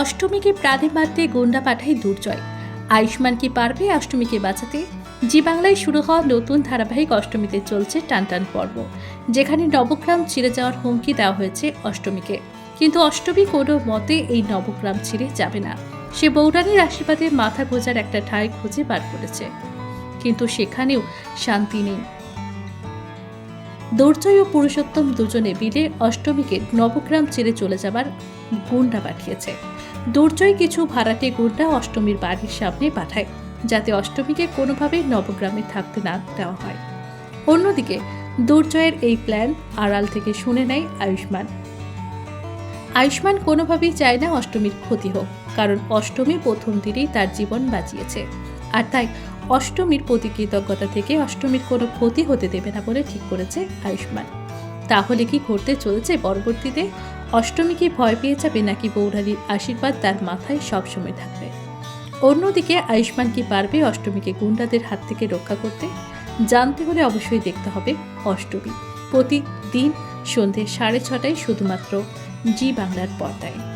অষ্টমীকে প্রাণে মারতে গুন্ডা পাঠায় দুর্জয়। আয়ুষ্মান কি পারবে অষ্টমীকে বাঁচাতে? জি বাংলায় শুরু হওয়া নতুন ধারাবাহিক অষ্টমীতে চলছে টানটান পর্ব। যেখানে নবগ্রাম ছিঁড়ে যাওয়ার হুমকি দেওয়া হয়েছে অষ্টমীকে। কিন্তু অষ্টমী কোনো মতে এই নবগ্রাম ছিঁড়ে যাবে না। সে বৌরানীর আশীর্বাদে মাথা গোজার একটা ঠাঁই খুঁজে বার করেছে। কিন্তু সেখানেও শান্তি নেই। দৌর্জয় ও পুরুষোত্তম দুজনে মিলে অষ্টমীকে নবগ্রাম ছেড়ে চলে যাবার গুন্ডা পাঠিয়েছে। দুর্জয় কিছু ভাড়াটে গুন্ডা অষ্টমীর বাড়ির সামনে পাঠায়, যাতে অষ্টমীকে কোনোভাবে নবগ্রামে থাকতে না দেওয়া হয়। অন্যদিকে, দুর্জয়ের এই প্ল্যান আড়াল থেকে শুনে নেয় আয়ুষ্মান। আয়ুষ্মান কোনোভাবেই চায় না অষ্টমীর ক্ষতি হোক, কারণ অষ্টমী প্রথম দিনেই তার জীবন বাঁচিয়েছে। আর তাই অষ্টমীর প্রতি কৃতজ্ঞতা থেকে অষ্টমীর কোনো ক্ষতি হতে দেবে না বলে ঠিক করেছে আয়ুষ্মান। তাহলে কি ঘটতে চলেছে পরবর্তীতে? অষ্টমী কি ভয় পেয়ে যাবে নাকি বৌরালির আশীর্বাদ তার মাথায় সবসময় থাকবে? অন্যদিকে আয়ুষ্মান কি পারবে অষ্টমীকে গুন্ডাদের হাত থেকে রক্ষা করতে? জানতে হলে অবশ্যই দেখতে হবে অষ্টমী। প্রতিদিন সন্ধে সাড়ে ছটায় শুধুমাত্র জি বাংলার পর্দায়।